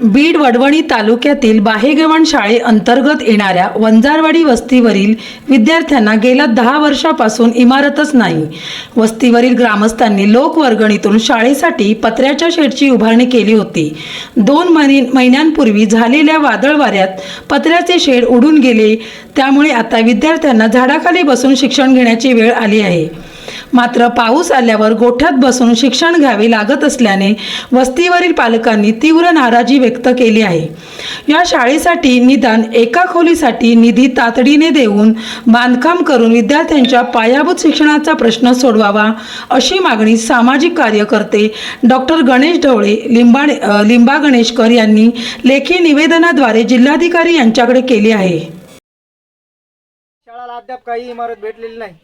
बीड वडवणी तालुक्यातील बाहेगव्हाण शाळेअंतर्गत येणाऱ्या वंजारवाडी वस्तीवरील विद्यार्थ्यांना गेल्या दहा वर्षापासून इमारतच नाही. वस्तीवरील ग्रामस्थांनी लोकवर्गणीतून शाळेसाठी पत्र्याच्या शेडची उभारणी केली होती. दोन महिने महिन्यांपूर्वी झालेल्या वादळ वाऱ्यात पत्र्याचे शेड उडून गेले. त्यामुळे आता विद्यार्थ्यांना झाडाखाली बसून शिक्षण घेण्याची वेळ आली आहे. मात्र पाऊस आल्यावर गोठ्यात बसून शिक्षण घ्यावे लागत असल्याने वस्तीवरील पालकांनी तीव्र नाराजी व्यक्त केली आहे. या शाळेसाठी निदान एका खोलीसाठी निधी तातडीने देऊन बांधकाम करून विद्यार्थ्यांच्या पायाभूत शिक्षणाचा प्रश्न सोडवावा अशी मागणी सामाजिक कार्यकर्ते डॉक्टर गणेश ढवळे लिंबा लिंबा गणेशकर यांनी लेखी निवेदनाद्वारे जिल्हाधिकारी यांच्याकडे केली आहे. शाळाला अद्याप काही इमारत भेटलेली नाही.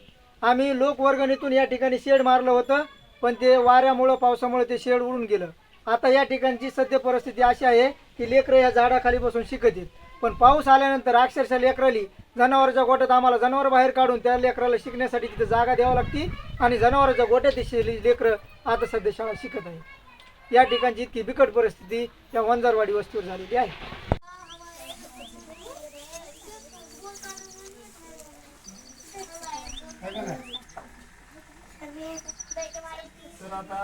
आम्ही लोकवर्गणीतून या ठिकाणी शेड मारलं होतं पण ते वाऱ्यामुळं पावसामुळे ते शेड उडून गेलं. आता या ठिकाणची सद्य परिस्थिती अशी आहे की लेकरं या झाडाखाली बसून शिकत आहेत. पण पाऊस आल्यानंतर अक्षरशः लेकराली जनावरांच्या गोट्यात आम्हाला जनावर बाहेर काढून त्या लेकराला शिकण्यासाठी तिथे जागा द्यावी लागती आणि जनावरांच्या गोट्यात ती लेकरं आता सध्या शाळा शिकत आहे या ठिकाणची इतकी बिकट परिस्थिती या वंजारवाडी वस्तीवर झालेली आहे. तर आता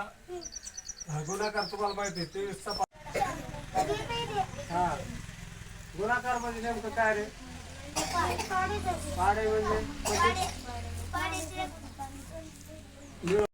हा गुन्हाकार तुम्हाला माहिती आहे तेवीस हा. गुन्हाकार म्हणजे नेमकं काय रे? पाडे म्हणजे?